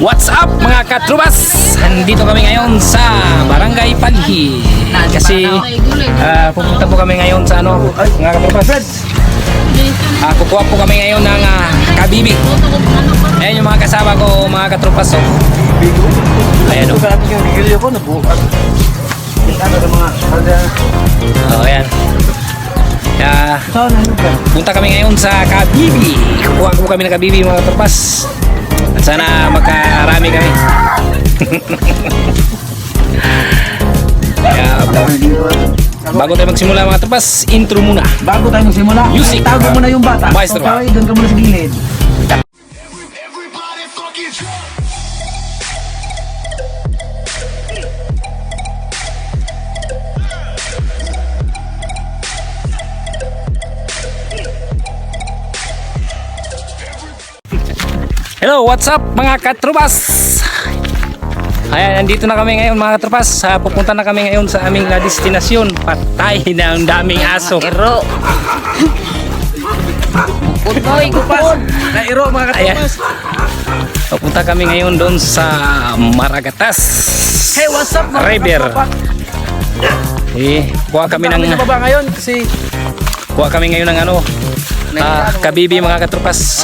What's up mga katrubas? Nandito kami ngayon sa Barangay Palhi. Kasi ah, pupunta po kami ngayon sa ano, mga katrubas. Ah, kukuha po kami ngayon ng ah, kabibi. Ayan yung mga kasama ko, mga katrupas. Oh. Ayan oh. Oh, ayan. Kaya, punta kami ngayon sa Kabibi. Kukuha po kami ng Kabibi mga katropas. Sana magkarami kami. Bago tayo magsimula mga katropas, intro muna. Bago tayo magsimula, Music. tago mo na yung bata. Maestro. Okay, doon ka muna sa gilid. Hello, what's up mga katrubas? Ayan, nandito na kami ngayon mga katrubas. Ah, pupunta na kami ngayon sa aming na destinasyon. Patay na ang daming aso. Ero. Utoy, kupon. Nairo mga Ayan. katumas. Pupunta kami ngayon doon sa Maragatas. Hey, what's up mga River. Eh, kuha kami ng Kami baba ngayon kasi kuha kami ngayon ng ano, ah, kabibi mga katrupas.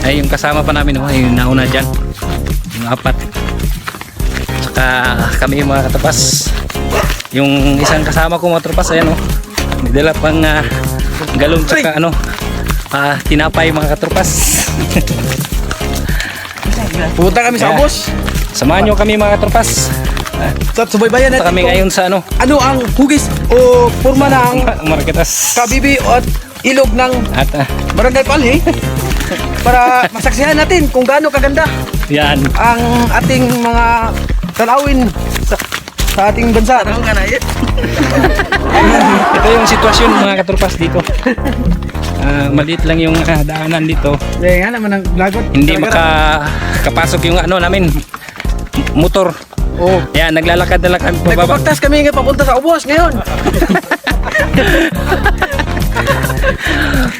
Ay, yung kasama pa namin, oh, yung nauna dyan. Yung apat. Saka kami yung mga katrupas. Yung isang kasama ko mga katrupas, ayan oh. May dala pang ah, galong tsaka ano, ah, tinapay mga katrupas. pupunta kami sa Yeah. ubos. Samahan nyo kami mga katrupas. Sa subaybayan natin kami ngayon sa ano, ano ang hugis o forma ng Maragatas. kabibi at ilog ng At ah, Barangay Palhi para masaksihan natin kung gaano kaganda yan. ang ating mga talawin sa, sa ating bansa. Ito yung sitwasyon mga katrupas dito. Ah, maliit lang yung ah, daanan dito. Eh, nga naman ang lagot. Hindi makakapasok yung ano namin m- motor. Oh. Yan, naglalakad na lang kami pababa. Nagpapagtas kami ngayon papunta sa ubos ngayon.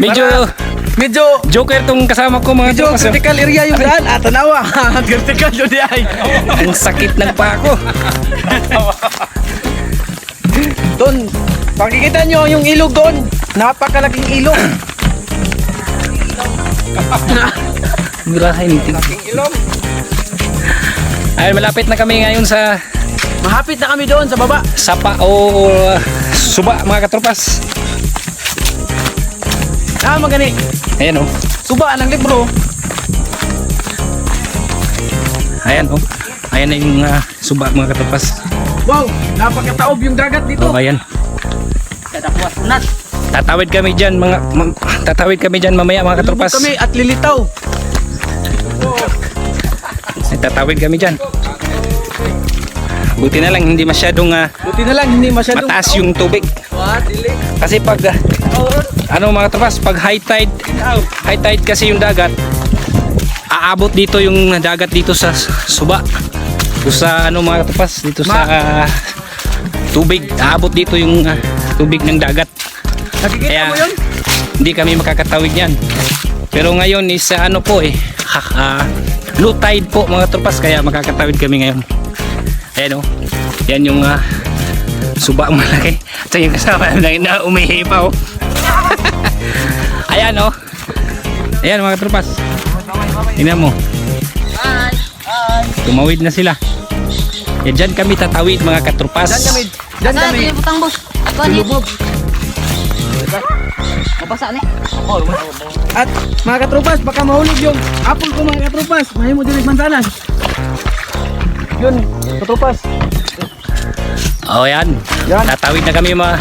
Medyo Medyo joker tong kasama ko mga medyo oh. critical area yung daan. Ah, tanawa. critical yun di ay. Ang sakit ng paa ko. Doon, pakikita nyo yung ilog doon. Napakalaking ilog. Murahin ting. ilog. Ay, malapit na kami ngayon sa Mahapit na kami doon sa baba. Sapa o uh, Suba mga katrupas. Ah, magani. Ayan oh. Suba ng libro. Ayan oh. Ayan na yung ah, Suba mga katrupas. Wow, napakataob yung dagat dito. Oh, ayan. Kadapuas unat. Tatawid kami diyan mga ma- tatawid kami diyan mamaya mga katrupas. kami at lilitaw. Ay, tatawid kami diyan. Buti na lang hindi masyadong ah, Buti na lang, hindi masyadong... mataas yung tubig. Kasi pag ah, ano mga katrupas, pag high tide, high tide kasi yung dagat, aabot dito yung dagat dito sa Suba. Dito sa ano mga katrupas, dito sa ah, tubig, aabot dito yung ah, tubig ng dagat. Nakikita Kaya mo yun? hindi kami makakatawid yan. Pero ngayon is ah, ano po eh, ha, ah, low tide po mga trupas kaya makakatawid kami ngayon. Ayan o, yan yung ah, suba malaki. At yung kasama na umihi pa o. Ayan o. Ayan mga trupas. Tingnan mo. Tumawid na sila. Yan dyan kami tatawid mga katrupas. Diyan kami. Diyan Asa kami. di butang bus. Ako ni. Lubog. Mabasa ni. At mga katrupas, baka mahulog yung apple ko mga katrupas. Mahin mo din mansanas. Yun, katrupas. Oh, yan. Yan. Tatawid na kami mga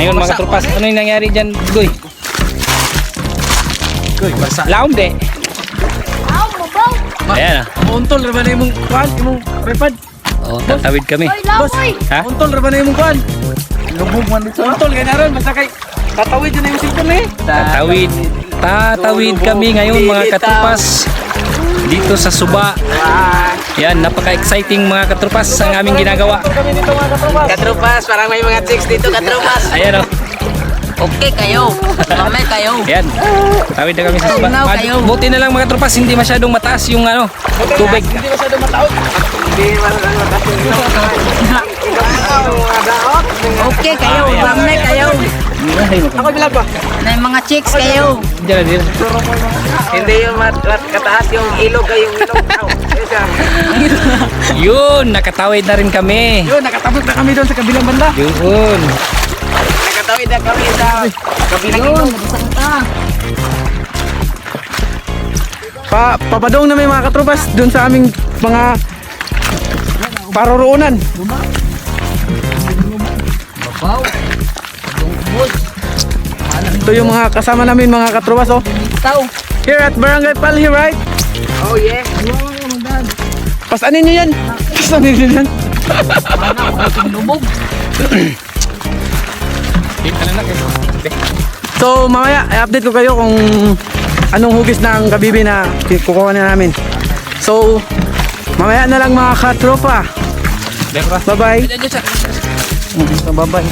ngayon mga trupas. Ano yung nangyari diyan, Goy? Goy, basa. Laom de. Aw, mabaw. Ayan ah. Untol, raban na imong kuhan, imong repad. Oh, tatawid kami. Oy, lamoy. Ha? Untol, raban na imong kuhan. Lubog man dito. Untol, ganaron, basta kay tatawid yun na yung sipon eh. Tatawid. Tatawid kami ngayon mga katrupas. Dito sa Suba. Yan, napaka-exciting mga katrupas ang aming ginagawa. Katrupas. Parang may mga chicks dito, katrupas. Ayan oh. Okay kayo. Mamay kayo. Ayan. Tawid na kami sa. Tunaw Mad- kayo. Buti na lang mga tropas, hindi masyadong mataas yung ano, tubig. Hindi masyado mataot. Okay kayo. Mamay kayo. Ako bilang ba? Na mga chicks kayo. Diyan na, diyan. Hindi yung kataas yung ilog ay yung ilog. Yes, sir. Yun, nakatawid na rin kami. Yun, nakatapos na kami doon sa kabilang banda. Yun. Nakatawid na kami sa kabilang ilog. Pa papadong na may mga katropas doon sa aming mga paroroonan. Ito yung mga kasama namin mga katropas oh. Here at Barangay Palhi, right? Oh, yeah. Pasanin nyo yan. Pasanin nyo yan. Na lang. eh. So mamaya, i-update ko kayo kung anong hugis ng kabibi na kukuha na namin. So, mamaya na lang mga katropa. Siya. So, bye-bye.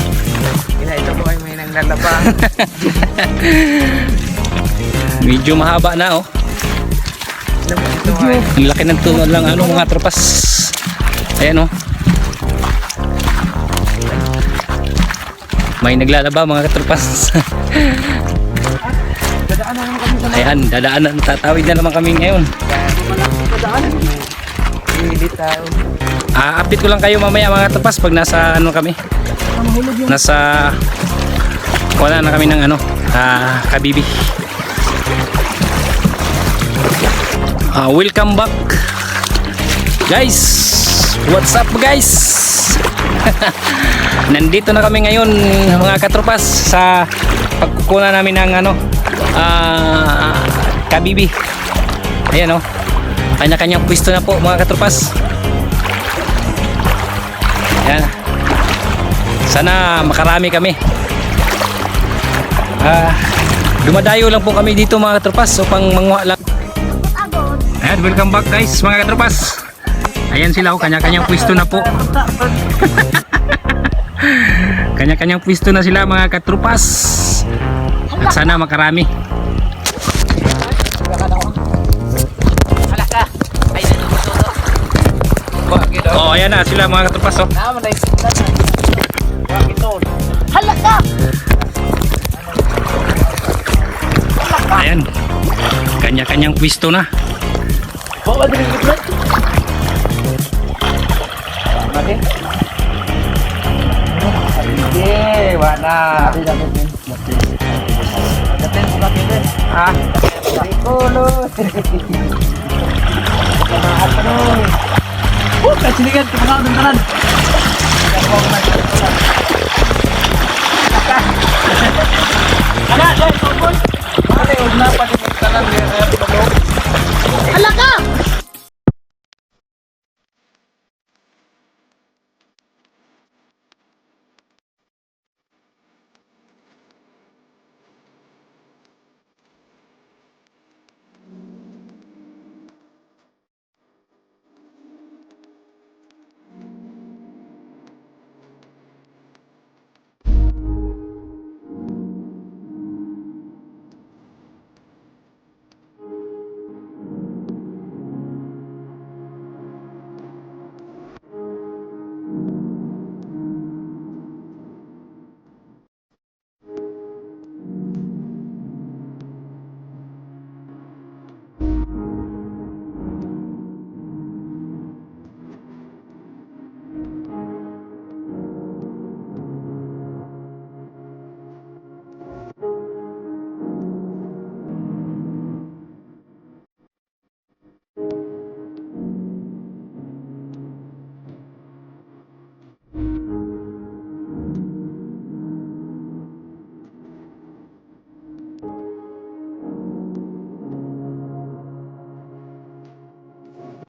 Ina, ito po ay may nanglalaba. Medyo mahaba na oh. Ang laki ng tunog lang ano mga tropas. Ayan oh. May naglalaba mga katropas. Ayan, dadaanan, tatawid na naman kami ngayon. tayo. Ah, update ko lang kayo mamaya mga katropas pag nasa ano kami. Nasa wala na kami ng ano, ah, kabibi. Ah, welcome back. Guys, what's up guys? Nandito na kami ngayon mga katropas sa pagkukuna namin ng ano, ah, kabibi. Ayan oh. Kanya-kanyang pwesto na po mga katropas. Ayan. Sana makarami kami. Ah, dumadayo lang po kami dito mga katropas upang manguha lang. Ayan, welcome back guys mga katropas. Ayan sila, oh, kanya-kanyang pwesto na po. kanya-kanyang pwesto na sila mga katropas. At sana makarami. Oh, ayan na sila mga katropas. Oh. Naman ay sindan na. Bakit daw? Hala ka. Ayan. Kanya-kanyang pwesto na. Bawa din yung gitna. Bakit? Hindi, wala. Datin mo bakit eh? Ah, hindi ko no. Kumakas ka no. Oh, kasiligan, kumakaon ng